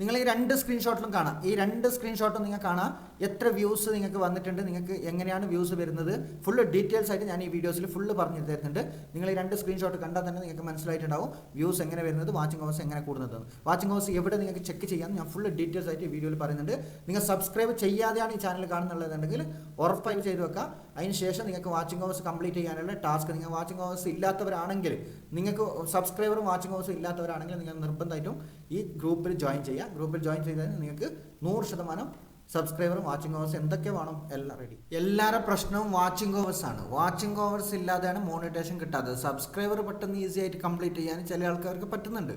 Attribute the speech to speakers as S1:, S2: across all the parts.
S1: നിങ്ങൾ ഈ രണ്ട് സ്ക്രീൻഷോട്ടിലും കാണാം. ഈ രണ്ട് സ്ക്രീൻഷോട്ടും നിങ്ങൾക്ക് കാണാം. എത്ര വ്യൂസ് നിങ്ങൾക്ക് വന്നിട്ടുണ്ട് നിങ്ങൾക്ക് എങ്ങനെയാണ് വ്യൂസ് വരുന്നത്. ഫുൾ ഡീറ്റെയിൽസ് ആയിട്ട് ഞാൻ ഈ വീഡിയോസിൽ ഫുള്ള് പറഞ്ഞു തരുന്നുണ്ട്. നിങ്ങൾ ഈ രണ്ട് സ്ക്രീൻഷോട്ട് കണ്ടാൽ തന്നെ നിങ്ങൾക്ക് മനസ്സിലായിട്ടുണ്ടാവും വ്യൂസ് എങ്ങനെ വരുന്നത് വാച്ചിങ് ഹവേഴ്സ് എങ്ങനെ കൂടുന്നത്. വാച്ചിങ് ഹവേഴ്സ് എവിടെ നിങ്ങൾക്ക് ചെക്ക് ചെയ്യാം. ഞാൻ ഫുൾ ഡീറ്റെയിൽസ് ആയിട്ട് ഈ വീഡിയോയിൽ പറയുന്നുണ്ട്. നിങ്ങൾ സബ്സ്ക്രൈബ് ചെയ്യാതെയാണ് ഈ ചാനൽ കാണുന്നുള്ളതെന്നുണ്ടെങ്കിൽ ഉറപ്പായും ചെയ്ത് വെക്കുക. അതിന് ശേഷം നിങ്ങൾക്ക് വാച്ചിങ് ഹവേഴ്സ് കംപ്ലീറ്റ് ചെയ്യാനുള്ള ടാസ്ക് നിങ്ങൾ വാച്ചിങ് ഹവേഴ്സ് ഇല്ലാത്തവരാണെങ്കിൽ നിങ്ങൾക്ക് സബ്സ്ക്രൈബറും വാച്ചിങ് ഹവേഴ്സും ഇല്ലാത്തവരാണെങ്കിൽ നിങ്ങൾ നിർബന്ധമായിട്ടും ഈ ഗ്രൂപ്പിൽ ജോയിൻ ചെയ്യുക. ഗ്രൂപ്പിൽ ജോയിൻ ചെയ്താൽ നിങ്ങൾക്ക് നൂറ് ശതമാനം സബ്സ്ക്രൈബറും വാച്ചിങ് ഹവേഴ്സ് എന്തൊക്കെ വേണം എല്ലാം റെഡി എല്ലാവരുടെ പ്രശ്നവും വാച്ചിങ് ഹവേഴ്സ് ആണ്. വാച്ചിങ് ഹവേഴ്സ് ഇല്ലാതെയാണ് മോണിറ്റേഷൻ കിട്ടാത്തത്. സബ്സ്ക്രൈബർ പെട്ടെന്ന് ഈസി ആയിട്ട് കംപ്ലീറ്റ് ചെയ്യാൻ ചില ആൾക്കാർക്ക് പറ്റുന്നുണ്ട്.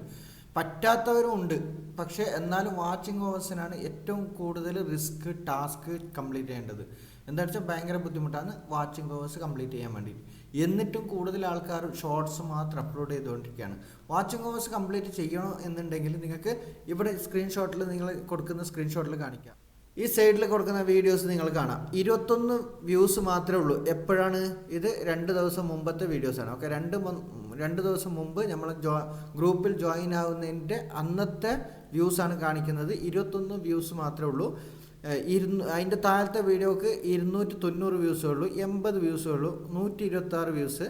S1: പറ്റാത്തവരും ഉണ്ട്. പക്ഷേ എന്നാലും വാച്ചിങ് ഹവേഴ്സിനാണ് ഏറ്റവും കൂടുതൽ റിസ്ക് ടാസ്ക് കംപ്ലീറ്റ് ചെയ്യേണ്ടത്. എന്താ വെച്ചാൽ ഭയങ്കര ബുദ്ധിമുട്ടാണ് വാച്ചിങ് ഹവേഴ്സ് കംപ്ലീറ്റ് ചെയ്യാൻ വേണ്ടിയിട്ട്. എന്നിട്ടും കൂടുതൽ ആൾക്കാർ ഷോർട്സ് മാത്രം അപ്ലോഡ് ചെയ്തുകൊണ്ടിരിക്കുകയാണ്. വാച്ചിങ് ഹവേഴ്സ് കംപ്ലീറ്റ് ചെയ്യണം എന്നുണ്ടെങ്കിൽ നിങ്ങൾക്ക് ഇവിടെ സ്ക്രീൻഷോട്ടിൽ നിങ്ങൾ കൊടുക്കുന്ന സ്ക്രീൻഷോട്ടിൽ കാണിക്കാം. ഈ സൈഡിൽ കൊടുക്കുന്ന വീഡിയോസ് നിങ്ങൾ കാണാം. ഇരുപത്തൊന്ന് വ്യൂസ് മാത്രമേ ഉള്ളൂ. എപ്പോഴാണ്? ഇത് രണ്ട് ദിവസം മുമ്പത്തെ വീഡിയോസാണ് ഓക്കെ രണ്ട് രണ്ട് ദിവസം മുമ്പ് നമ്മൾ ജോ ഗ്രൂപ്പിൽ ജോയിൻ ആവുന്നതിന്റെ അന്നത്തെ വ്യൂസാണ് കാണിക്കുന്നത്. ഇരുപത്തൊന്ന് വ്യൂസ് മാത്രമേ ഉള്ളൂ. ഇരുന്നൂ അതിന്റെ താഴത്തെ വീഡിയോക്ക് ഇരുന്നൂറ്റി തൊണ്ണൂറ് വ്യൂസേ ഉള്ളൂ എൺപത് വ്യൂസേ ഉള്ളൂ നൂറ്റി ഇരുപത്തി ആറ് വ്യൂസ്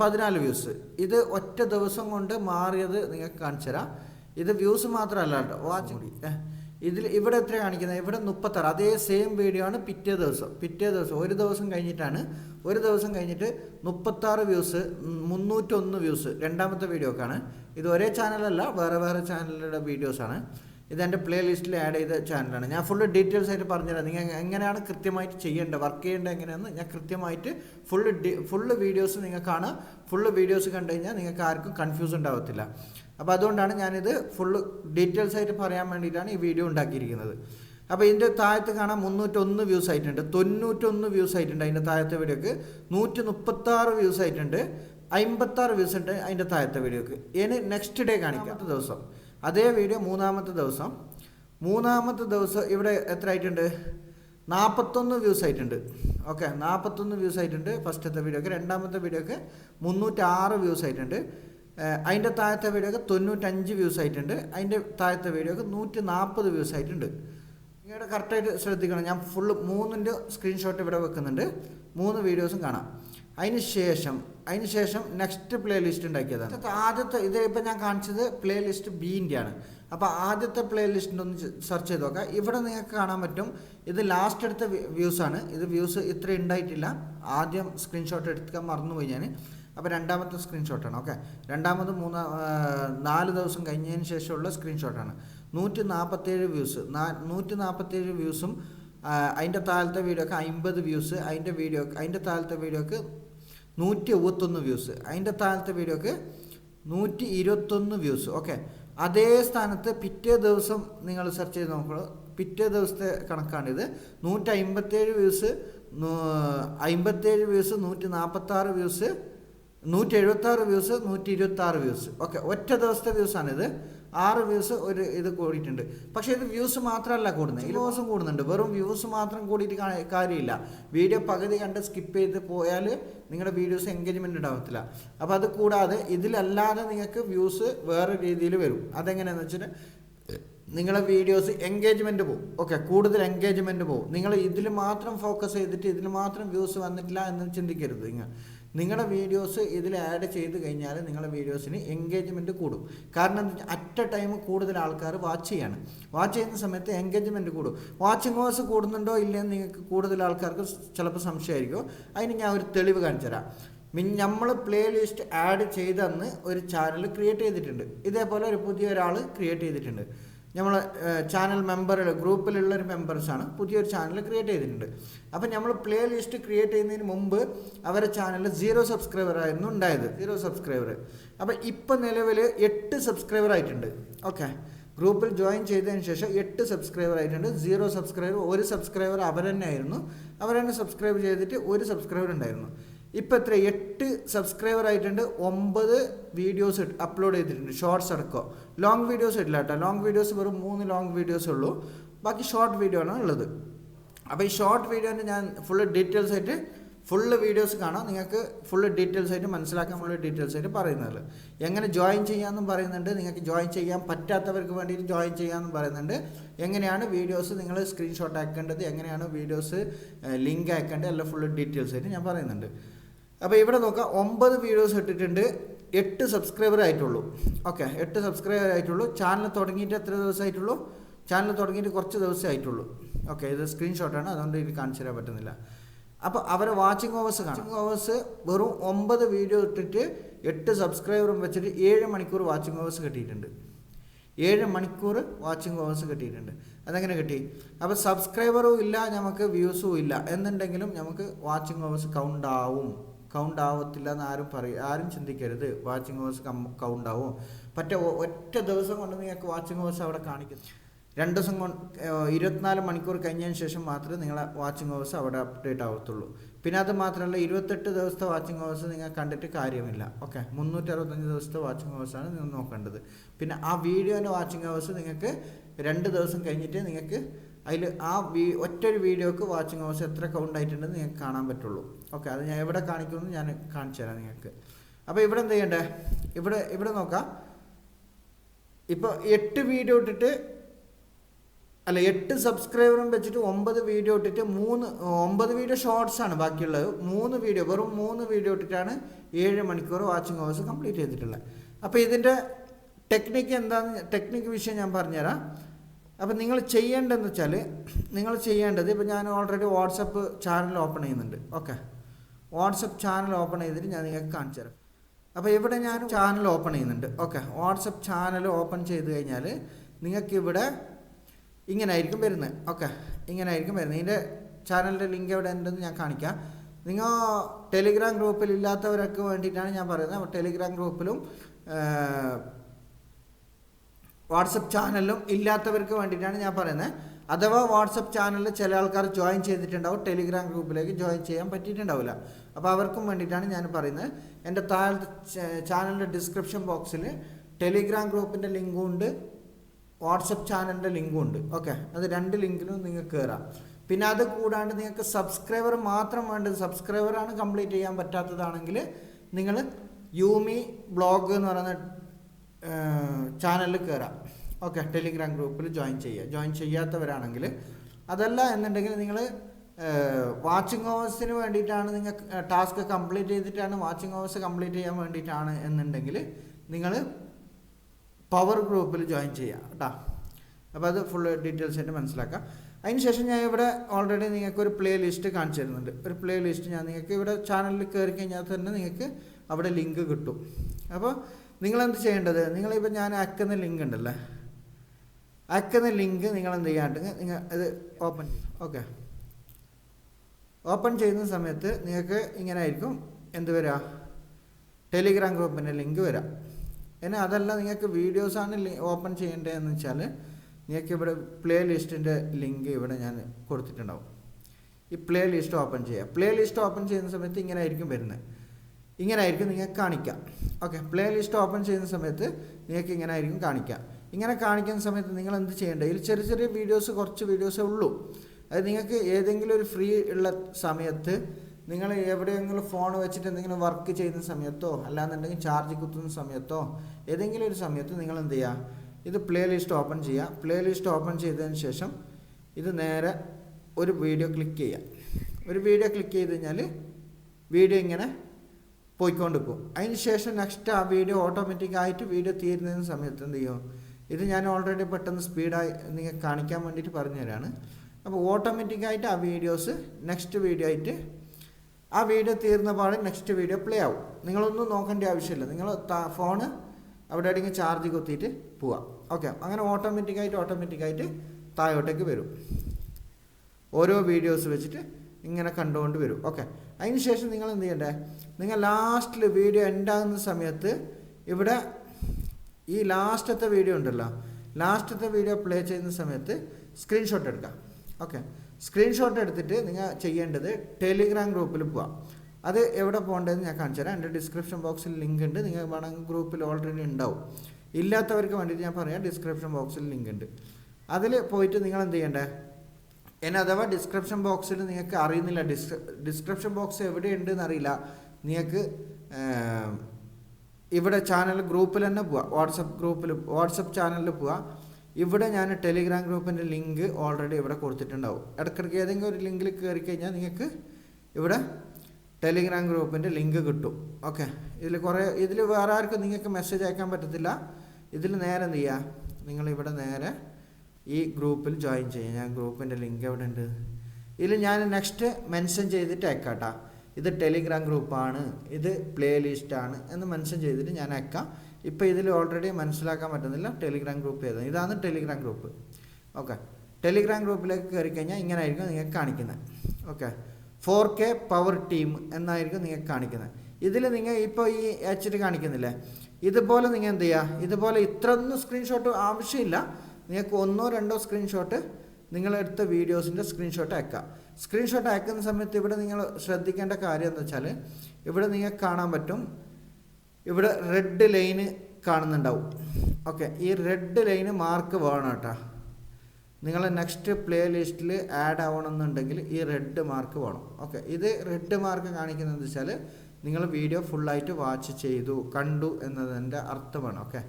S1: പതിനാല് വ്യൂസ്. ഇത് ഒറ്റ ദിവസം കൊണ്ട് മാറിയത് നിങ്ങൾക്ക് കാണിച്ചു തരാം. ഇത് വ്യൂസ് മാത്രമല്ല കേട്ടോ വാച്ച് കൂടി ഇതിൽ ഇവിടെ എത്ര കാണിക്കുന്നത്? ഇവിടെ മുപ്പത്താറ് അതേ സെയിം വീഡിയോ ആണ് പിറ്റേ ദിവസം പിറ്റേ ദിവസം ഒരു ദിവസം കഴിഞ്ഞിട്ടാണ് ഒരു ദിവസം കഴിഞ്ഞിട്ട് മുപ്പത്താറ് വ്യൂസ് മുന്നൂറ്റൊന്ന് വ്യൂസ് രണ്ടാമത്തെ വീഡിയോക്കാണ്. ഇത് ഒരേ ചാനലല്ല വേറെ വേറെ ചാനലുടെ വീഡിയോസാണ്. ഇതെന്റെ പ്ലേ ലിസ്റ്റിൽ ആഡ് ചെയ്ത ചാനലാണ് ഞാൻ ഫുൾ ഡീറ്റെയിൽസ് ആയിട്ട് പറഞ്ഞുതരാം. നിങ്ങൾ എങ്ങനെയാണ് കൃത്യമായിട്ട് ചെയ്യേണ്ടത്? വർക്ക് ചെയ്യേണ്ടത് എങ്ങനെയാണെന്ന് ഞാൻ കൃത്യമായിട്ട് ഡി ഫുള്ള് വീഡിയോസ് നിങ്ങൾക്കാണ്. ഫുള്ള് വീഡിയോസ് കണ്ടു കഴിഞ്ഞാൽ നിങ്ങൾക്ക് ആർക്കും കൺഫ്യൂസ് ഉണ്ടാവത്തില്ല. അപ്പോൾ അതുകൊണ്ടാണ് ഞാനിത് ഫുള്ള് ഡീറ്റെയിൽസ് ആയിട്ട് പറയാൻ വേണ്ടിയിട്ടാണ് ഈ വീഡിയോ ഉണ്ടാക്കിയിരിക്കുന്നത്. അപ്പോൾ ഇതിന്റെ താഴത്ത് കാണാൻ മുന്നൂറ്റൊന്ന് വ്യൂസ് ആയിട്ടുണ്ട്. തൊണ്ണൂറ്റൊന്ന് വ്യൂസ് ആയിട്ടുണ്ട് അതിന്റെ താഴത്തെ വീഡിയോക്ക് നൂറ്റി മുപ്പത്താറ് വ്യൂസ് ആയിട്ടുണ്ട്. അമ്പത്താറ് വ്യൂസ് ഉണ്ട് അതിന്റെ താഴത്തെ വീഡിയോക്ക് ഇനി നെക്സ്റ്റ് ഡേ കാണിക്കാം. ദിവസം. അതേ വീഡിയോ മൂന്നാമത്തെ ദിവസം. മൂന്നാമത്തെ ദിവസം ഇവിടെ എത്ര ആയിട്ടുണ്ട്? നാൽപ്പത്തൊന്ന് വ്യൂസ് ആയിട്ടുണ്ട്. ഓക്കെ നാൽപ്പത്തൊന്ന് വ്യൂസ് ആയിട്ടുണ്ട് ഫസ്റ്റത്തെ വീഡിയോക്ക്. രണ്ടാമത്തെ വീഡിയോക്ക് മുന്നൂറ്റാറ് വ്യൂസ് ആയിട്ടുണ്ട്. അതിന്റെ താഴത്തെ വീഡിയോക്ക് തൊണ്ണൂറ്റഞ്ച് വ്യൂസ് ആയിട്ടുണ്ട്. അതിന്റെ താഴത്തെ വീഡിയോക്ക് നൂറ്റി നാൽപ്പത് വ്യൂസ് ആയിട്ടുണ്ട് നിങ്ങളുടെ കറക്റ്റായിട്ട് ശ്രദ്ധിക്കണം. ഞാൻ ഫുള്ള് മൂന്നിന്റെ സ്ക്രീൻഷോട്ട് ഇവിടെ വെക്കുന്നുണ്ട്. മൂന്ന് വീഡിയോസും കാണാം. അതിന് ശേഷം അതിന് ശേഷം നെക്സ്റ്റ് പ്ലേ ലിസ്റ്റ് ഉണ്ടാക്കിയതാണ് ആദ്യത്തെ ഇത് ഇപ്പം ഞാൻ കാണിച്ചത് പ്ലേ ലിസ്റ്റ് ബിന്റെ ആണ്. അപ്പോൾ ആദ്യത്തെ പ്ലേ ലിസ്റ്റിന്റെ ഒന്ന് സെർച്ച് ചെയ്ത് നോക്കാം. ഇവിടെ നിങ്ങൾക്ക് കാണാൻ പറ്റും ഇത് ലാസ്റ്റ് എടുത്ത വ്യൂസ് ആണ്. ഇത് വ്യൂസ് ഇത്ര ഉണ്ടായിട്ടില്ല. ആദ്യം സ്ക്രീൻഷോട്ട് എടുക്കാൻ മറന്നുപോയി ഞാൻ അപ്പോൾ രണ്ടാമത്തെ സ്ക്രീൻഷോട്ടാണ് ഓക്കെ രണ്ടാമത് മൂന്ന് നാല് ദിവസം കഴിഞ്ഞതിന് ശേഷമുള്ള സ്ക്രീൻഷോട്ടാണ് നൂറ്റി നാൽപ്പത്തേഴ് വ്യൂസ് നൂറ്റി നാൽപ്പത്തേഴ് വ്യൂസും അതിന്റെ താഴത്തെ വീഡിയോക്ക് അമ്പത് വ്യൂസ് അതിന്റെ വീഡിയോ അതിന്റെ താഴത്തെ വീഡിയോക്ക് നൂറ്റി എഴുപത്തൊന്ന് വ്യൂസ് അതിന്റെ താഴത്തെ വീഡിയോക്ക് നൂറ്റി ഇരുപത്തൊന്ന് വ്യൂസ് ഓക്കെ അതേ സ്ഥാനത്ത് പിറ്റേ ദിവസം നിങ്ങൾ സെർച്ച് ചെയ്ത് നോക്കുക പിറ്റേ ദിവസത്തെ കണക്കാണിത്. നൂറ്റി അമ്പത്തേഴ് വ്യൂസ് അമ്പത്തേഴ് വ്യൂസ് നൂറ്റി നാൽപ്പത്താറ് വ്യൂസ് നൂറ്റി എഴുപത്താറ് വ്യൂസ് നൂറ്റി ഇരുപത്താറ് വ്യൂസ് ഓക്കെ ഒറ്റ ദിവസത്തെ വ്യൂസാണിത് ആറ് വ്യൂസ് ഒരു ഇത് കൂടിയിട്ടുണ്ട്. പക്ഷേ ഇത് വ്യൂസ് മാത്രമല്ല കൂടുന്നത്. ഈ ദിവസം കൂടുന്നുണ്ട്. വെറും വ്യൂസ് മാത്രം കൂടിയിട്ട് കാര്യമില്ല. വീഡിയോ പകുതി കണ്ട് സ്കിപ്പ് ചെയ്ത് പോയാൽ നിങ്ങളുടെ വീഡിയോസ് എൻഗേജ്മെന്റ് ഉണ്ടാവത്തില്ല. അപ്പോൾ അത് കൂടാതെ ഇതിലല്ലാതെ നിങ്ങൾക്ക് വ്യൂസ് വേറെ രീതിയിൽ വരും. അതെങ്ങനെയാണെന്ന് വെച്ചിട്ട് നിങ്ങളെ വീഡിയോസ് എൻഗേജ്മെന്റ് പോകും ഓക്കെ കൂടുതൽ എൻഗേജ്മെന്റ് പോകും നിങ്ങൾ ഇതിൽ മാത്രം ഫോക്കസ് ചെയ്തിട്ട് ഇതിൽ മാത്രം വ്യൂസ് വന്നിട്ടില്ല എന്ന് ചിന്തിക്കരുത് നിങ്ങൾ. നിങ്ങളുടെ വീഡിയോസ് ഇതിൽ ആഡ് ചെയ്ത് കഴിഞ്ഞാൽ നിങ്ങളുടെ വീഡിയോസിന് എൻഗേജ്മെന്റ് കൂടും. കാരണം അറ്റ് എ ടൈം കൂടുതൽ ആൾക്കാർ വാച്ച് ചെയ്യാണ്. വാച്ച് ചെയ്യുന്ന സമയത്ത് എൻഗേജ്മെന്റ് കൂടും. വാച്ചിങ് ഹവേഴ്സ് കൂടുന്നുണ്ടോ ഇല്ലയെന്ന് നിങ്ങൾക്ക് കൂടുതൽ ആൾക്കാർക്ക് ചിലപ്പോൾ സംശയമായിരിക്കും. അതിന് ഞാൻ ഒരു തെളിവ് കാണിച്ചു തരാം. നമ്മൾ പ്ലേ ലിസ്റ്റ് ആഡ് ചെയ്തെന്ന് ഒരു ചാനൽ ക്രിയേറ്റ് ചെയ്തിട്ടുണ്ട്. ഇതേപോലെ ഒരു പുതിയ ഒരാൾ ക്രിയേറ്റ് ചെയ്തിട്ടുണ്ട്. നമ്മൾ ചാനൽ മെമ്പർ ഗ്രൂപ്പിലുള്ള ഒരു മെമ്പേഴ്സാണ് പുതിയൊരു ചാനൽ ക്രിയേറ്റ് ചെയ്തിട്ടുണ്ട്. അപ്പം നമ്മൾ പ്ലേ ലിസ്റ്റ് ക്രിയേറ്റ് ചെയ്യുന്നതിന് മുമ്പ് അവരുടെ ചാനലിൽ സീറോ സബ്സ്ക്രൈബർ ആയിരുന്നു ഉണ്ടായത്. സീറോ സബ്സ്ക്രൈബർ അപ്പം ഇപ്പം നിലവിൽ എട്ട് സബ്സ്ക്രൈബർ ആയിട്ടുണ്ട്. ഓക്കെ ഗ്രൂപ്പിൽ ജോയിൻ ചെയ്തതിന് ശേഷം എട്ട് സബ്സ്ക്രൈബർ ആയിട്ടുണ്ട്. സീറോ സബ്സ്ക്രൈബർ ഒരു സബ്സ്ക്രൈബർ അവർ തന്നെ ആയിരുന്നു. അവർ തന്നെ സബ്സ്ക്രൈബ് ചെയ്തിട്ട് ഒരു സബ്സ്ക്രൈബർ ഉണ്ടായിരുന്നു. ഇപ്പം എത്ര എട്ട് സബ്സ്ക്രൈബർ ആയിട്ടുണ്ട്. ഒമ്പത് വീഡിയോസ് അപ്ലോഡ് ചെയ്തിട്ടുണ്ട്. ഷോർട്സ് അടക്കം. ലോങ് വീഡിയോസ് ഇല്ല കേട്ടോ ലോങ് വീഡിയോസ് വെറും മൂന്ന് ലോങ് വീഡിയോസ് ഉള്ളൂ. ബാക്കി ഷോർട്ട് വീഡിയോ ആണ് ഉള്ളത്. അപ്പോൾ ഈ ഷോർട്ട് വീഡിയോന്റെ ഞാൻ ഫുള്ള് ഡീറ്റെയിൽസ് ആയിട്ട് ഫുള്ള് വീഡിയോസ് കാണാം. നിങ്ങൾക്ക് ഫുള്ള് ഡീറ്റെയിൽസ് ആയിട്ട് മനസ്സിലാക്കാൻ ഫുള്ള് ഡീറ്റെയിൽസ് ആയിട്ട് പറയുന്നത്. എങ്ങനെ ജോയിൻ ചെയ്യാമെന്നും പറയുന്നുണ്ട്. നിങ്ങൾക്ക് ജോയിൻ ചെയ്യാൻ പറ്റാത്തവർക്ക് വേണ്ടിയിട്ട് ജോയിൻ ചെയ്യാമെന്നും പറയുന്നുണ്ട്. എങ്ങനെയാണ് വീഡിയോസ് നിങ്ങൾ സ്ക്രീൻഷോട്ട് ആക്കേണ്ടത്? എങ്ങനെയാണ് വീഡിയോസ് ലിങ്ക് ആക്കേണ്ടത് എല്ലാം ഫുള്ള് ഡീറ്റെയിൽസ് ആയിട്ട് ഞാൻ പറയുന്നുണ്ട്. അപ്പോൾ ഇവിടെ നോക്കാം. ഒമ്പത് വീഡിയോസ് ഇട്ടിട്ടുണ്ട്. എട്ട് സബ്സ്ക്രൈബർ ആയിട്ടുള്ളൂ. ഓക്കെ എട്ട് സബ്സ്ക്രൈബർ ആയിട്ടുള്ളൂ. ചാനൽ തുടങ്ങിയിട്ട് എത്ര ദിവസമായിട്ടുള്ളൂ? ചാനൽ തുടങ്ങിയിട്ട് കുറച്ച് ദിവസമേ ആയിട്ടുള്ളൂ. ഓക്കെ ഇത് സ്ക്രീൻഷോട്ടാണ് അതുകൊണ്ട് എനിക്ക് കാണിച്ചു തരാൻ പറ്റുന്നില്ല. അപ്പോൾ അവരെ വാച്ചിങ് ഓവേഴ്സ് വാച്ചിങ് ഓവേഴ്സ് വെറും ഒമ്പത് വീഡിയോ ഇട്ടിട്ട് എട്ട് സബ്സ്ക്രൈബറും വെച്ചിട്ട് ഏഴ് മണിക്കൂർ വാച്ചിങ് ഓവേഴ്സ് കിട്ടിയിട്ടുണ്ട്. ഏഴ് മണിക്കൂർ വാച്ചിങ് ഓവേഴ്സ് കിട്ടിയിട്ടുണ്ട്. അതെങ്ങനെ കിട്ടി? അപ്പോൾ സബ്സ്ക്രൈബറും ഇല്ല നമുക്ക് വ്യൂസും ഇല്ല. എന്നുണ്ടെങ്കിലും നമുക്ക് വാച്ചിങ് ഓവേഴ്സ് കൗണ്ട് ആവും. കൗണ്ട് ആവത്തില്ല എന്ന് ആരും പറയും ആരും ചിന്തിക്കരുത്. വാച്ചിങ് ഹവേഴ്സ് കൗണ്ട് ആവും. പറ്റ ഒറ്റ ദിവസം കൊണ്ട് നിങ്ങൾക്ക് വാച്ചിങ് ഹവേഴ്സ് അവിടെ കാണിക്കും. രണ്ട് ദിവസം കൊണ്ട് ഇരുപത്തിനാല് മണിക്കൂർ കഴിഞ്ഞതിന് ശേഷം മാത്രമേ നിങ്ങളെ വാച്ചിങ് ഹവേഴ്സ് അവിടെ അപ്ഡേറ്റ് ആവത്തുള്ളൂ. പിന്നെ അത് മാത്രമല്ല ഇരുപത്തെട്ട് ദിവസത്തെ വാച്ചിങ് ഹവേഴ്സ് നിങ്ങൾ കണ്ടിട്ട് കാര്യമില്ല. ഓക്കെ മുന്നൂറ്ററുപത്തഞ്ച് ദിവസത്തെ വാച്ചിങ് ആണ് നിങ്ങൾ നോക്കേണ്ടത്. പിന്നെ ആ വീഡിയോന്റെ വാച്ചിങ് ഹവേഴ്സ് നിങ്ങൾക്ക് രണ്ട് ദിവസം കഴിഞ്ഞിട്ട് നിങ്ങൾക്ക് അതിൽ ആ വീ ഒറ്റൊരു വീഡിയോക്ക് വാച്ചിങ് ഹവേഴ്സ് എത്ര കൗണ്ട് ആയിട്ടുണ്ടെന്ന് നിങ്ങൾക്ക് കാണാൻ പറ്റുള്ളൂ. ഓക്കെ അത് ഞാൻ എവിടെ കാണിക്കുമെന്ന് ഞാൻ കാണിച്ചു തരാം നിങ്ങൾക്ക്. അപ്പോൾ ഇവിടെ എന്ത് ചെയ്യണ്ടേ? ഇവിടെ ഇവിടെ നോക്കാം. ഇപ്പോൾ എട്ട് വീഡിയോ ഇട്ടിട്ട് അല്ല എട്ട് സബ്സ്ക്രൈബറും വെച്ചിട്ട് ഒമ്പത് വീഡിയോ ഇട്ടിട്ട് മൂന്ന് ഒമ്പത് വീഡിയോ ഷോർട്സ് ആണ് ബാക്കിയുള്ളത്. മൂന്ന് വീഡിയോ വെറും മൂന്ന് വീഡിയോ ഇട്ടിട്ടാണ് ഏഴ് മണിക്കൂർ വാച്ചിങ് ഹവേഴ്സ് കംപ്ലീറ്റ് ചെയ്തിട്ടുള്ളത്. അപ്പോൾ ഇതിന്റെ ടെക്നിക്ക് എന്താണെന്ന് ടെക്നിക്ക് വിഷയം ഞാൻ പറഞ്ഞുതരാം. അപ്പോൾ നിങ്ങൾ ചെയ്യേണ്ടതെന്ന് വെച്ചാൽ നിങ്ങൾ ചെയ്യേണ്ടത് ഇപ്പോൾ ഞാൻ ഓൾറെഡി വാട്സപ്പ് ചാനൽ ഓപ്പൺ ചെയ്യുന്നുണ്ട്. ഓക്കെ. വാട്സപ്പ് ചാനൽ ഓപ്പൺ ചെയ്തിട്ട് ഞാൻ നിങ്ങൾക്ക് കാണിച്ചു തരാം. അപ്പോൾ ഇവിടെ ഞാൻ ചാനൽ ഓപ്പൺ ചെയ്യുന്നുണ്ട്. ഓക്കെ. വാട്സപ്പ് ചാനൽ ഓപ്പൺ ചെയ്ത് കഴിഞ്ഞാൽ നിങ്ങൾക്കിവിടെ ഇങ്ങനെ ആയിരിക്കും വരുന്നത്. ഓക്കെ. ഇങ്ങനെ ആയിരിക്കും വരുന്നത്. ഇതിന്റെ ചാനലിന്റെ ലിങ്ക് എവിടെ ഉണ്ടെന്ന് ഞാൻ കാണിക്കാം. നിങ്ങൾ ടെലിഗ്രാം ഗ്രൂപ്പിൽ ഇല്ലാത്തവരൊക്കെ വേണ്ടിയിട്ടാണ് ഞാൻ പറയുന്നത്. അപ്പോൾ ടെലിഗ്രാം ഗ്രൂപ്പിലും വാട്സപ്പ് ചാനലിലും ഇല്ലാത്തവർക്ക് വേണ്ടിയിട്ടാണ് ഞാൻ പറയുന്നത്. അഥവാ വാട്സപ്പ് ചാനലിൽ ചില ആൾക്കാർ ജോയിൻ ചെയ്തിട്ടുണ്ടാവും ടെലിഗ്രാം ഗ്രൂപ്പിലേക്ക് ജോയിൻ ചെയ്യാൻ പറ്റിയിട്ടുണ്ടാവില്ല. അപ്പോൾ അവർക്കും വേണ്ടിയിട്ടാണ് ഞാൻ പറയുന്നത്. എന്റെ താഴത്തെ ചാനലിന്റെ ഡിസ്ക്രിപ്ഷൻ ബോക്സിൽ ടെലിഗ്രാം ഗ്രൂപ്പിന്റെ ലിങ്കും ഉണ്ട് വാട്സപ്പ് ചാനലിന്റെ ലിങ്കും ഉണ്ട്. ഓക്കെ അത് രണ്ട് ലിങ്കിലും നിങ്ങൾക്ക് കയറാം. പിന്നെ അത് കൂടാണ്ട് നിങ്ങൾക്ക് സബ്സ്ക്രൈബർ മാത്രം വേണ്ടത് സബ്സ്ക്രൈബറാണ് കംപ്ലീറ്റ് ചെയ്യാൻ പറ്റാത്തതാണെങ്കിൽ നിങ്ങൾ യൂമി ബ്ലോഗ് എന്ന് പറയുന്ന ചാനലിൽ കയറാം. ഓക്കെ ടെലിഗ്രാം ഗ്രൂപ്പിൽ ജോയിൻ ചെയ്യുക. ജോയിൻ ചെയ്യാത്തവരാണെങ്കിൽ അതല്ല എന്നുണ്ടെങ്കിൽ നിങ്ങൾ വാച്ചിങ് ഓവേഴ്സിന് വേണ്ടിയിട്ടാണ് നിങ്ങൾ ടാസ്ക് കംപ്ലീറ്റ് ചെയ്തിട്ടാണ് വാച്ചിങ് ഓവേഴ്സ് കംപ്ലീറ്റ് ചെയ്യാൻ വേണ്ടിയിട്ടാണ് എന്നുണ്ടെങ്കിൽ നിങ്ങൾ പവർ ഗ്രൂപ്പിൽ ജോയിൻ ചെയ്യുക കേട്ടോ. അപ്പോൾ അത് ഫുൾ ഡീറ്റെയിൽസ് ആയിട്ട് മനസ്സിലാക്കാം. അതിന് ശേഷം ഞാൻ ഇവിടെ ഓൾറെഡി നിങ്ങൾക്ക് ഒരു പ്ലേ ലിസ്റ്റ് കാണിച്ചു തരുന്നുണ്ട് ഒരു പ്ലേ ലിസ്റ്റ് ഞാൻ നിങ്ങൾക്ക് ഇവിടെ ചാനലിൽ കയറി കഴിഞ്ഞാൽ തന്നെ നിങ്ങൾക്ക് അവിടെ ലിങ്ക് കിട്ടും. അപ്പോൾ നിങ്ങളെന്ത് ചെയ്യേണ്ടത്? നിങ്ങളിപ്പോൾ ഞാൻ അക്കുന്ന ലിങ്ക് ഉണ്ടല്ലേ? അക്കുന്ന ലിങ്ക് നിങ്ങൾ എന്ത് ചെയ്യാണ്ടെങ്കിൽ നിങ്ങൾ ഇത് ഓപ്പൺ ഓക്കെ. ഓപ്പൺ ചെയ്യുന്ന സമയത്ത് നിങ്ങൾക്ക് ഇങ്ങനെ ആയിരിക്കും എന്ത് വരിക ടെലിഗ്രാം ഗ്രൂപ്പിന്റെ ലിങ്ക് വരാം. ഇനി അതല്ല നിങ്ങൾക്ക് വീഡിയോസാണ് ഓപ്പൺ ചെയ്യേണ്ടതെന്ന് വെച്ചാൽ നിങ്ങൾക്ക് ഇവിടെ പ്ലേ ലിസ്റ്റിന്റെ ലിങ്ക് ഇവിടെ ഞാൻ കൊടുത്തിട്ടുണ്ടാവും. ഈ പ്ലേ ലിസ്റ്റ് ഓപ്പൺ ചെയ്യുക പ്ലേ ലിസ്റ്റ് ഓപ്പൺ ചെയ്യുന്ന സമയത്ത് ഇങ്ങനെ ആയിരിക്കും വരുന്നത്. ഇങ്ങനെ ആയിരിക്കും നിങ്ങൾക്ക് കാണിക്കാം. ഓക്കെ. പ്ലേ ലിസ്റ്റ് ഓപ്പൺ ചെയ്യുന്ന സമയത്ത് നിങ്ങൾക്ക് ഇങ്ങനെ ആയിരിക്കും കാണിക്കാം. ഇങ്ങനെ കാണിക്കുന്ന സമയത്ത് നിങ്ങൾ എന്ത് ചെയ്യേണ്ടത് ഇതിൽ ചെറിയ ചെറിയ വീഡിയോസ് കുറച്ച് വീഡിയോസേ ഉള്ളൂ. അത് നിങ്ങൾക്ക് ഏതെങ്കിലും ഒരു ഫ്രീ ഉള്ള സമയത്ത് നിങ്ങൾ എവിടെയെങ്കിലും ഫോൺ വെച്ചിട്ട് എന്തെങ്കിലും വർക്ക് ചെയ്യുന്ന സമയത്തോ അല്ലാന്നുണ്ടെങ്കിൽ ചാർജ് കുത്തുന്ന സമയത്തോ ഏതെങ്കിലും ഒരു സമയത്ത് നിങ്ങൾ എന്ത് ചെയ്യുക ഇത് പ്ലേ ലിസ്റ്റ് ഓപ്പൺ ചെയ്യുക പ്ലേ ലിസ്റ്റ് ഓപ്പൺ ചെയ്തതിന് ശേഷം ഇത് നേരെ ഒരു വീഡിയോ ക്ലിക്ക് ചെയ്യുക ഒരു വീഡിയോ ക്ലിക്ക് ചെയ്ത് കഴിഞ്ഞാൽ വീഡിയോ ഇങ്ങനെ പോയിക്കൊണ്ടിരിക്കും. അതിന് ശേഷം നെക്സ്റ്റ് ആ വീഡിയോ ഓട്ടോമാറ്റിക്കായിട്ട് വീഡിയോ തീരുന്നതിന് സമയത്ത് എന്ത് ചെയ്യും? ഇത് ഞാൻ ഓൾറെഡി പെട്ടെന്ന് സ്പീഡായി നിങ്ങൾക്ക് കാണിക്കാൻ വേണ്ടിയിട്ട് പറഞ്ഞു തരാണ് അപ്പോൾ ഓട്ടോമാറ്റിക്കായിട്ട് ആ വീഡിയോസ് നെക്സ്റ്റ് വീഡിയോ ആയിട്ട് ആ വീഡിയോ തീർന്ന പാടെ നെക്സ്റ്റ് വീഡിയോ പ്ലേ ആവും. നിങ്ങളൊന്നും നോക്കേണ്ട ആവശ്യമില്ല. നിങ്ങൾ ഫോണ് അവിടെ എവിടെയെങ്കിലും ചാർജ് കുത്തിയിട്ട് പോവാം. ഓക്കെ അങ്ങനെ ഓട്ടോമാറ്റിക്കായിട്ട് ഓട്ടോമാറ്റിക്കായിട്ട് താഴോട്ടേക്ക് വരും. ഓരോ വീഡിയോസ് വെച്ചിട്ട് ഇങ്ങനെ കണ്ടുകൊണ്ട് വരും. ഓക്കെ അതിന് ശേഷം നിങ്ങൾ എന്ത് ചെയ്യണ്ടേ നിങ്ങൾ ലാസ്റ്റിൽ വീഡിയോ എൻഡാകുന്ന സമയത്ത് ഇവിടെ ഈ ലാസ്റ്റത്തെ വീഡിയോ ഉണ്ടല്ലോ. ലാസ്റ്റത്തെ വീഡിയോ പ്ലേ ചെയ്യുന്ന സമയത്ത് സ്ക്രീൻഷോട്ട് എടുക്കാം. ഓക്കെ സ്ക്രീൻഷോട്ട് എടുത്തിട്ട് നിങ്ങൾ ചെയ്യേണ്ടത് ടെലിഗ്രാം ഗ്രൂപ്പിൽ പോവാം. അത് എവിടെ പോകേണ്ടതെന്ന് ഞാൻ കാണിച്ചു തരാം. എന്റെ ഡിസ്ക്രിപ്ഷൻ ബോക്സിൽ ലിങ്ക് ഉണ്ട്. നിങ്ങൾ വേണമെങ്കിൽ ഗ്രൂപ്പിൽ ഓൾറെഡി ഉണ്ടാവും. ഇല്ലാത്തവർക്ക് വേണ്ടിയിട്ട് ഞാൻ പറയാം ഡിസ്ക്രിപ്ഷൻ ബോക്സിൽ ലിങ്ക് ഉണ്ട്. അതിൽ പോയിട്ട് നിങ്ങൾ എന്ത് ചെയ്യേണ്ടേ? എന്നെ അഥവാ ഡിസ്ക്രിപ്ഷൻ ബോക്സിൽ നിങ്ങൾക്ക് അറിയുന്നില്ല. ഡിസ്ക്രിപ്ഷൻ ബോക്സ് എവിടെയുണ്ടെന്ന് അറിയില്ല. നിങ്ങൾക്ക് ഇവിടെ ചാനൽ ഗ്രൂപ്പിൽ തന്നെ പോവാം. വാട്സപ്പ് ഗ്രൂപ്പിൽ വാട്സപ്പ് ചാനലിൽ പോവാം. ഇവിടെ ഞാൻ ടെലിഗ്രാം ഗ്രൂപ്പിന്റെ ലിങ്ക് ഓൾറെഡി ഇവിടെ കൊടുത്തിട്ടുണ്ടാവും. ഇടയ്ക്കിടയ്ക്ക് ഏതെങ്കിലും ഒരു ലിങ്കിൽ കയറി കഴിഞ്ഞാൽ നിങ്ങൾക്ക് ഇവിടെ ടെലിഗ്രാം ഗ്രൂപ്പിന്റെ ലിങ്ക് കിട്ടും. ഓക്കെ ഇതിൽ കുറേ ഇതിൽ വേറെ ആർക്കും നിങ്ങൾക്ക് മെസ്സേജ് അയക്കാൻ പറ്റത്തില്ല. ഇതിൽ നേരെ എന്ത് ചെയ്യുക നിങ്ങളിവിടെ നേരെ ഈ ഗ്രൂപ്പിൽ ജോയിൻ ചെയ്യുക. ഞാൻ ഗ്രൂപ്പിന്റെ ലിങ്ക് എവിടെ ഉണ്ട് ഇതിൽ ഞാൻ നെക്സ്റ്റ് മെൻഷൻ ചെയ്തിട്ട് അയക്കാട്ടാ. ഇത് ടെലിഗ്രാം ഗ്രൂപ്പാണ് ഇത് പ്ലേ ആണ് എന്ന് മെൻഷൻ ചെയ്തിട്ട് ഞാൻ അയക്കാം. ഇപ്പോൾ ഇതിൽ ഓൾറെഡി മനസ്സിലാക്കാൻ പറ്റുന്നില്ല ടെലിഗ്രാം ഗ്രൂപ്പ് ഏതാണ് ഇതാണ് ടെലിഗ്രാം ഗ്രൂപ്പ് ഓക്കെ ടെലിഗ്രാം ഗ്രൂപ്പിലേക്ക് കയറി കഴിഞ്ഞാൽ ഇങ്ങനെ ആയിരിക്കും നിങ്ങൾക്ക് കാണിക്കുന്നത് okay four K power team എന്നായിരിക്കും നിങ്ങൾക്ക് കാണിക്കുന്നത് ഇതിൽ നിങ്ങൾ ഇപ്പോൾ ഈ ഡി കാണിക്കുന്നില്ലേ? ഇതുപോലെ നിങ്ങൾ എന്ത് ചെയ്യുക ഇതുപോലെ ഇത്രയൊന്നും സ്ക്രീൻഷോട്ട് ആവശ്യമില്ല. നിങ്ങൾക്ക് ഒന്നോ രണ്ടോ സ്ക്രീൻഷോട്ട് നിങ്ങളെടുത്ത വീഡിയോസിന്റെ സ്ക്രീൻഷോട്ട് അയക്കാം. സ്ക്രീൻഷോട്ട് അയക്കുന്ന സമയത്ത് ഇവിടെ നിങ്ങൾ ശ്രദ്ധിക്കേണ്ട കാര്യം എന്ന് വെച്ചാൽ ഇവിടെ നിങ്ങൾക്ക് കാണാൻ പറ്റും. ഇവിടെ റെഡ് ലൈന് കാണുന്നുണ്ടാവും. ഓക്കെ ഈ റെഡ് ലൈന് മാർക്ക് വേണം കേട്ടോ. നിങ്ങൾ നെക്സ്റ്റ് പ്ലേ ലിസ്റ്റിൽ ആഡ് ആവണമെന്നുണ്ടെങ്കിൽ ഈ റെഡ് മാർക്ക് വേണം. ഓക്കെ ഇത് റെഡ് മാർക്ക് കാണിക്കുന്നത് വെച്ചാൽ നിങ്ങൾ വീഡിയോ ഫുള്ളായിട്ട് വാച്ച് ചെയ്തു കണ്ടു എന്നതിന്റെ അർത്ഥമാണ്. ഓക്കെ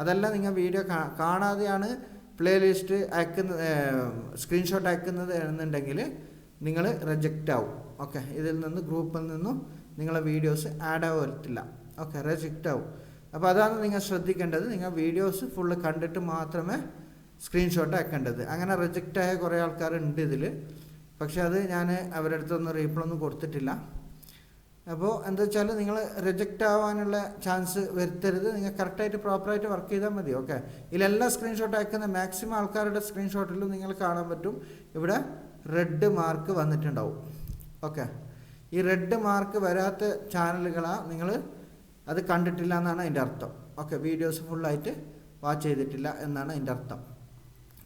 S1: അതല്ല നിങ്ങൾ വീഡിയോ കാണാതെയാണ് പ്ലേ ലിസ്റ്റ് അയക്കുന്ന സ്ക്രീൻഷോട്ട് അയക്കുന്നത് എന്നുണ്ടെങ്കിൽ നിങ്ങൾ റിജക്റ്റ് ആവും. ഓക്കെ ഇതിൽ നിന്ന് ഗ്രൂപ്പിൽ നിന്നും നിങ്ങളെ വീഡിയോസ് ആഡ് ആവത്തില്ല ഓക്കെ റിജക്റ്റ് ആവും. അപ്പോൾ അതാണ് നിങ്ങൾ ശ്രദ്ധിക്കേണ്ടത്. നിങ്ങൾ വീഡിയോസ് ഫുള്ള് കണ്ടിട്ട് മാത്രമേ സ്ക്രീൻഷോട്ട് അയക്കേണ്ടത് അങ്ങനെ റിജക്റ്റ് ആയ കുറേ ആൾക്കാരുണ്ട് ഇതിൽ പക്ഷേ അത് ഞാൻ അവരുടെ അടുത്തൊന്നും റീപ്ലൈ ഒന്നും കൊടുത്തിട്ടില്ല. അപ്പോൾ എന്താ വെച്ചാൽ നിങ്ങൾ റിജക്റ്റ് ആവാനുള്ള ചാൻസ് വരുത്തരുത്. നിങ്ങൾ കറക്റ്റായിട്ട് പ്രോപ്പറായിട്ട് വർക്ക് ചെയ്താൽ മതി. ഓക്കെ ഇതിലെല്ലാം സ്ക്രീൻഷോട്ട് അയക്കുന്ന മാക്സിമം ആൾക്കാരുടെ സ്ക്രീൻഷോട്ടിലും നിങ്ങൾ കാണാൻ പറ്റും. ഇവിടെ റെഡ് മാർക്ക് വന്നിട്ടുണ്ടാവും. ഓക്കെ ഈ റെഡ് മാർക്ക് വരാത്ത ചാനലുകളാണ് നിങ്ങൾ അത് കണ്ടിട്ടില്ല എന്നാണ് അതിന്റെ അർത്ഥം. ഓക്കെ വീഡിയോസ് ഫുള്ളായിട്ട് വാച്ച് ചെയ്തിട്ടില്ല എന്നാണ് അതിന്റെ അർത്ഥം.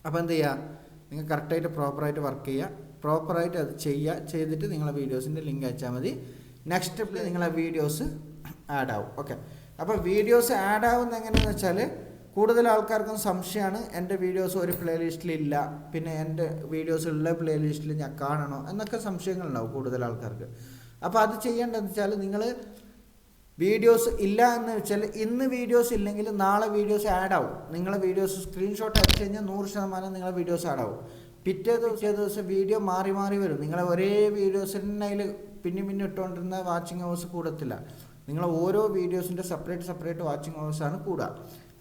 S1: അപ്പോൾ എന്ത് ചെയ്യുക നിങ്ങൾ കറക്റ്റായിട്ട് പ്രോപ്പറായിട്ട് വർക്ക് ചെയ്യുക പ്രോപ്പറായിട്ട് അത് ചെയ്യുക ചെയ്തിട്ട് നിങ്ങളെ വീഡിയോസിന്റെ ലിങ്ക് അയച്ചാൽ മതി. നെക്സ്റ്റ് സ്റ്റെപ്പിൽ നിങ്ങളെ വീഡിയോസ് ആഡ് ആവും. ഓക്കെ അപ്പോൾ വീഡിയോസ് ആഡ് ആവുന്ന എങ്ങനെയാണെന്ന് വെച്ചാൽ കൂടുതൽ ആൾക്കാർക്കും സംശയമാണ് എന്റെ വീഡിയോസ് ഒരു പ്ലേലിസ്റ്റിലില്ല പിന്നെ എന്റെ വീഡിയോസ് ഉള്ള പ്ലേലിസ്റ്റിൽ ഞാൻ കാണണോ എന്നൊക്കെ സംശയങ്ങളുണ്ടാവും കൂടുതൽ ആൾക്കാർക്ക്. അപ്പോൾ അത് ചെയ്യേണ്ടതെന്ന് വെച്ചാൽ നിങ്ങൾ വീഡിയോസ് ഇല്ല എന്ന് വെച്ചാൽ ഇന്ന് വീഡിയോസ് ഇല്ലെങ്കിൽ നാളെ വീഡിയോസ് ആഡ് ആവും നിങ്ങളെ വീഡിയോസ് സ്ക്രീൻഷോട്ട് അയച്ചു കഴിഞ്ഞാൽ നൂറ് ശതമാനം നിങ്ങളെ വീഡിയോസ് ആഡ് ആവും പിറ്റേ ദിവസം ദിവസം വീഡിയോ മാറി മാറി വരും. നിങ്ങളെ ഒരേ വീഡിയോസ് തന്നെ അതിൽ പിന്നെ പിന്നെ ഇട്ടുകൊണ്ടിരുന്ന വാച്ചിങ് ഹവേഴ്സ് കൂടത്തില്ല. നിങ്ങളെ ഓരോ വീഡിയോസിന്റെ സെപ്പറേറ്റ് സെപ്പറേറ്റ് വാച്ചിങ് ഹവേഴ്സാണ് കൂടുക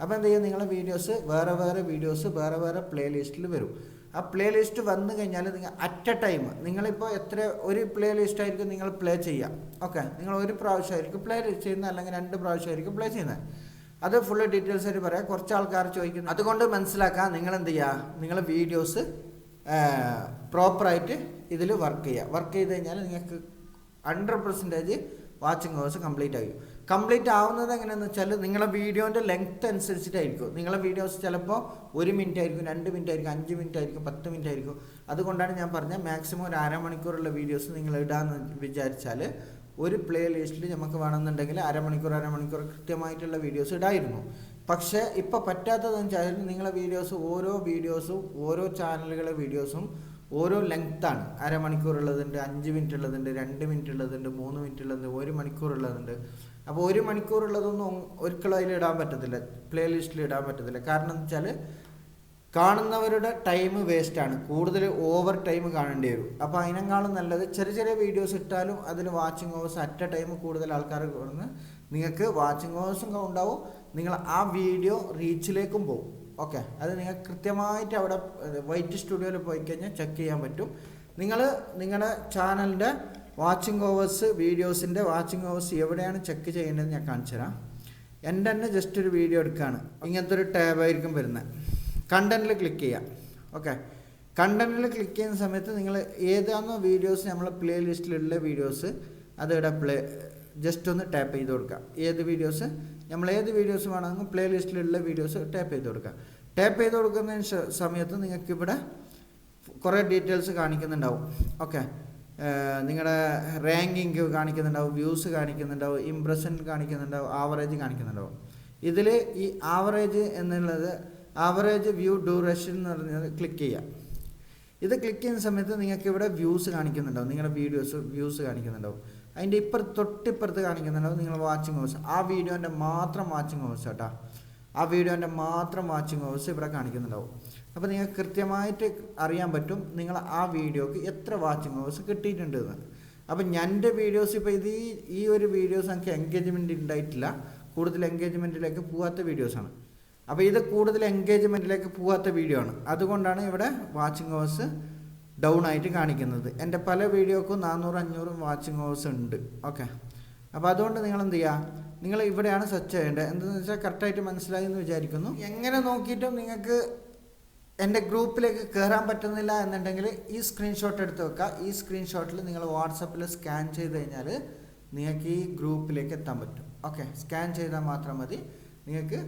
S1: അപ്പോൾ എന്ത് ചെയ്യും? നിങ്ങളെ വീഡിയോസ് വേറെ വേറെ വീഡിയോസ് വേറെ വേറെ പ്ലേലിസ്റ്റിൽ വരും. ആ പ്ലേലിസ്റ്റ് വന്നു കഴിഞ്ഞാൽ നിങ്ങൾ അറ്റ് എ ടൈം നിങ്ങളിപ്പോൾ എത്ര ഒരു പ്ലേലിസ്റ്റ് ആയിരിക്കും നിങ്ങൾ പ്ലേ ചെയ്യാം. ഓക്കെ നിങ്ങൾ ഒരു പ്രാവശ്യമായിരിക്കും പ്ലേ ചെയ്യുന്നത് അല്ലെങ്കിൽ രണ്ട് പ്രാവശ്യമായിരിക്കും പ്ലേ ചെയ്യുന്നത്. അത് ഫുൾ ഡീറ്റെയിൽസ് ആയിട്ട് പറയാം. കുറച്ച് ആൾക്കാർ ചോദിക്കുന്നു. അതുകൊണ്ട് മനസ്സിലാക്കാം നിങ്ങൾ എന്ത് ചെയ്യുക നിങ്ങൾ വീഡിയോസ് പ്രോപ്പറായിട്ട് ഇതിൽ വർക്ക് ചെയ്യുക വർക്ക് ചെയ്ത് കഴിഞ്ഞാൽ നിങ്ങൾക്ക് hundred percentage watching hours complete ആകും കംപ്ലീറ്റ് ആവുന്നത് എങ്ങനെയാണെന്ന് വെച്ചാൽ നിങ്ങളെ വീഡിയോന്റെ ലെങ്ത് അനുസരിച്ചിട്ടായിരിക്കും. നിങ്ങളെ വീഡിയോസ് ചിലപ്പോൾ ഒരു മിനിറ്റ് ആയിരിക്കും രണ്ട് മിനിറ്റ് ആയിരിക്കും അഞ്ച് മിനിറ്റ് ആയിരിക്കും പത്ത് മിനിറ്റ് ആയിരിക്കും. അതുകൊണ്ടാണ് ഞാൻ പറഞ്ഞത് മാക്സിമം ഒരു അരമണിക്കൂറുള്ള വീഡിയോസ് നിങ്ങൾ ഇടാന്ന് വിചാരിച്ചാൽ ഒരു പ്ലേ ലിസ്റ്റിൽ നമുക്ക് വേണമെന്നുണ്ടെങ്കിൽ അരമണിക്കൂർ അരമണിക്കൂർ കൃത്യമായിട്ടുള്ള വീഡിയോസ് ഇടായിരുന്നു. പക്ഷേ ഇപ്പോൾ പറ്റാത്തതെന്ന് വെച്ചാൽ നിങ്ങളെ വീഡിയോസ് ഓരോ വീഡിയോസും ഓരോ ചാനലുകളെ വീഡിയോസും ഓരോ ലെങ്ത്താണ് അരമണിക്കൂർ ഉള്ളതുണ്ട് അഞ്ച് മിനിറ്റ് ഉള്ളതുണ്ട് രണ്ട് മിനിറ്റ് ഉള്ളതുണ്ട് മൂന്ന് മിനിറ്റ് ഉള്ളതുണ്ട് ഒരു മണിക്കൂർ ഉള്ളതുണ്ട് അപ്പോൾ ഒരു മണിക്കൂറുള്ളതൊന്നും ഒരിക്കലും അതിൽ ഇടാൻ പറ്റത്തില്ല. പ്ലേ ലിസ്റ്റിൽ ഇടാൻ പറ്റത്തില്ല. കാരണം എന്താ വെച്ചാൽ കാണുന്നവരുടെ ടൈം വേസ്റ്റാണ് കൂടുതൽ ഓവർ ടൈം കാണേണ്ടി വരും. അപ്പോൾ അതിനേക്കാളും നല്ലത് ചെറിയ ചെറിയ വീഡിയോസ് ഇട്ടാലും അതിന് watching hours at a time കൂടുതൽ ആൾക്കാർ കൊടുന്ന് നിങ്ങൾക്ക് വാച്ചിങ് ഓവേഴ്സും ഉണ്ടാവും. നിങ്ങൾ ആ വീഡിയോ റീച്ചിലേക്കും പോകും ഓക്കെ അത് നിങ്ങൾ കൃത്യമായിട്ട് അവിടെ വൈറ്റ് സ്റ്റുഡിയോയിൽ പോയി കഴിഞ്ഞാൽ ചെക്ക് ചെയ്യാൻ പറ്റും. നിങ്ങൾ നിങ്ങളുടെ ചാനലിന്റെ വാച്ചിങ് ഓവേഴ്സ് വീഡിയോസിന്റെ വാച്ചിങ് ഓവേഴ്സ് എവിടെയാണ് ചെക്ക് ചെയ്യേണ്ടതെന്ന് ഞാൻ കാണിച്ചു തരാം. എന്റെ തന്നെ ജസ്റ്റ് ഒരു വീഡിയോ എടുക്കുകയാണ് ഇങ്ങനത്തെ ഒരു ടാബായിരിക്കും വരുന്നത്. കണ്ടന്റിൽ ക്ലിക്ക് ചെയ്യാം. ഓക്കെ കണ്ടന്റിൽ ക്ലിക്ക് ചെയ്യുന്ന സമയത്ത് നിങ്ങൾ ഏതാണോ വീഡിയോസ് നമ്മൾ പ്ലേ ലിസ്റ്റിലുള്ള വീഡിയോസ് അതിവിടെ പ്ലേ ജസ്റ്റ് ഒന്ന് ടാപ്പ് ചെയ്ത് കൊടുക്കുക. ഏത് വീഡിയോസ് നമ്മൾ ഏത് വീഡിയോസ് വേണമെങ്കിൽ പ്ലേ ലിസ്റ്റിലുള്ള വീഡിയോസ് ടാപ്പ് ചെയ്ത് കൊടുക്കുക. ടാപ്പ് ചെയ്ത് കൊടുക്കുന്നതിന് സമയത്ത് നിങ്ങൾക്കിവിടെ കുറേ ഡീറ്റെയിൽസ് കാണിക്കുന്നുണ്ടാവും. ഓക്കെ നിങ്ങളുടെ റാങ്കിങ് കാണിക്കുന്നുണ്ടാവും വ്യൂസ് കാണിക്കുന്നുണ്ടാവും ഇംപ്രഷൻ കാണിക്കുന്നുണ്ടാവും ആവറേജ് കാണിക്കുന്നുണ്ടാവും. ഇതിൽ ഈ ആവറേജ് എന്നുള്ളത് ആവറേജ് വ്യൂ ഡ്യൂറേഷൻ എന്ന് പറഞ്ഞത് ക്ലിക്ക് ചെയ്യാം. ഇത് ക്ലിക്ക് ചെയ്യുന്ന സമയത്ത് നിങ്ങൾക്ക് ഇവിടെ വ്യൂസ് കാണിക്കുന്നുണ്ടാവും നിങ്ങളുടെ വീഡിയോസ് വ്യൂസ് കാണിക്കുന്നുണ്ടാവും. അതിന്റെ ഇപ്പുറത്ത് തൊട്ടിപ്പുറത്ത് കാണിക്കുന്നുണ്ടാവും നിങ്ങൾ വാച്ചിങ് ഹവേഴ്സ് ആ വീഡിയോന്റെ മാത്രം വാച്ചിങ് ഹവേഴ്സ് കേട്ടോ ആ വീഡിയോന്റെ മാത്രം വാച്ചിങ് ഹവേഴ്സ് ഇവിടെ കാണിക്കുന്നുണ്ടാവും. അപ്പോൾ നിങ്ങൾക്ക് കൃത്യമായിട്ട് അറിയാൻ പറ്റും നിങ്ങൾ ആ വീഡിയോക്ക് എത്ര വാച്ചിങ് ഹവേഴ്സ് കിട്ടിയിട്ടുണ്ട് എന്ന്. അപ്പം എന്റെ വീഡിയോസ് ഇപ്പോൾ ഇത് ഈ ഒരു വീഡിയോസ് എനിക്ക് എൻഗേജ്മെന്റ് ഉണ്ടായിട്ടില്ല കൂടുതൽ എൻഗേജ്മെന്റിലേക്ക് പോകാത്ത വീഡിയോസാണ് അപ്പോൾ ഇത് കൂടുതൽ എൻഗേജ്മെന്റിലേക്ക് പോകാത്ത വീഡിയോ ആണ്. അതുകൊണ്ടാണ് ഇവിടെ വാച്ചിങ് ഹവേഴ്സ് ഡൗൺ ആയിട്ട് കാണിക്കുന്നത്. എന്റെ പല വീഡിയോക്കും നാനൂറ് അഞ്ഞൂറും വാച്ചിങ് ഹവേഴ്സ് ഉണ്ട്. ഓക്കെ അപ്പോൾ അതുകൊണ്ട് നിങ്ങൾ എന്ത് ചെയ്യുക നിങ്ങൾ ഇവിടെയാണ് സെർച്ച് ചെയ്യേണ്ടത്. എന്താണെന്ന് വെച്ചാൽ കറക്റ്റായിട്ട് മനസ്സിലായി എന്ന് വിചാരിക്കുന്നു. എങ്ങനെ നോക്കിയിട്ടും നിങ്ങൾക്ക് എന്റെ ഗ്രൂപ്പിലേക്ക് കയറാൻ പറ്റുന്നില്ല എന്നുണ്ടെങ്കിൽ ഈ സ്ക്രീൻഷോട്ട് എടുത്ത് വെക്കുക ഈ സ്ക്രീൻഷോട്ടിൽ നിങ്ങൾ വാട്സപ്പിൽ സ്കാൻ ചെയ്ത് കഴിഞ്ഞാൽ നിങ്ങൾക്ക് ഈ ഗ്രൂപ്പിലേക്ക് എത്താൻ പറ്റും. ഓക്കെ സ്കാൻ ചെയ്താൽ മാത്രം മതി. നിങ്ങൾക്ക്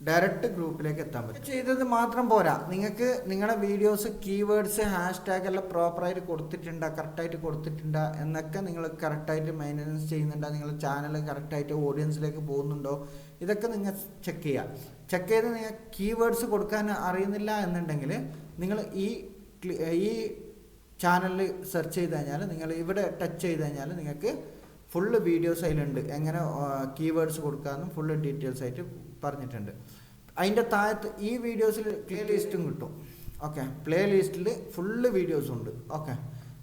S1: ഡയറക്റ്റ് ഗ്രൂപ്പിലേക്ക് എത്താൻ പറ്റും. ചെയ്തത് മാത്രം പോരാ. നിങ്ങൾക്ക് നിങ്ങളുടെ വീഡിയോസ് കീവേഡ്സ് ഹാഷ് ടാഗ് എല്ലാം പ്രോപ്പറായിട്ട് കൊടുത്തിട്ടുണ്ടോ കറക്റ്റായിട്ട് കൊടുത്തിട്ടുണ്ടോ എന്നൊക്കെ നിങ്ങൾ കറക്റ്റായിട്ട് മെയിന്റനൻസ് ചെയ്യുന്നുണ്ടോ നിങ്ങൾ ചാനൽ കറക്റ്റായിട്ട് ഓഡിയൻസിലേക്ക് പോകുന്നുണ്ടോ ഇതൊക്കെ നിങ്ങൾ ചെക്ക് ചെയ്യുക ചെക്ക് ചെയ്ത് നിങ്ങൾ കീവേഡ്സ് കൊടുക്കാൻ അറിയുന്നില്ല എന്നുണ്ടെങ്കിൽ നിങ്ങൾ ഈ ഈ ചാനലിൽ സെർച്ച് ചെയ്ത് കഴിഞ്ഞാൽ നിങ്ങൾ ഇവിടെ ടച്ച് ചെയ്ത് കഴിഞ്ഞാൽ നിങ്ങൾക്ക് ഫുള്ള് വീഡിയോസ് അതിലുണ്ട്. എങ്ങനെ കീവേഡ്സ് കൊടുക്കാമെന്നും ഫുള്ള് ഡീറ്റെയിൽസ് ആയിട്ട് പറഞ്ഞിട്ടുണ്ട്. അതിന്റെ താഴത്ത് ഈ വീഡിയോസിൽ പ്ലേ ലിസ്റ്റും കിട്ടും. ഓക്കെ പ്ലേ ലിസ്റ്റിൽ ഫുള്ള് വീഡിയോസും ഉണ്ട്. ഓക്കെ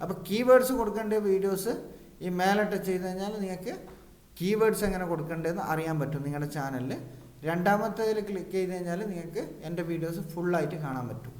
S1: അപ്പോൾ കീവേഡ്സ് കൊടുക്കേണ്ട വീഡിയോസ് ഈ മേലെ ടച്ച് ചെയ്ത് കഴിഞ്ഞാൽ നിങ്ങൾക്ക് കീവേഡ്സ് എങ്ങനെ കൊടുക്കേണ്ടതെന്ന് അറിയാൻ പറ്റും നിങ്ങളുടെ ചാനലിൽ രണ്ടാമത്തേതിൽ ക്ലിക്ക് ചെയ്ത് കഴിഞ്ഞാൽ നിങ്ങൾക്ക് എന്റെ വീഡിയോസ് ഫുള്ളായിട്ട് കാണാൻ പറ്റും.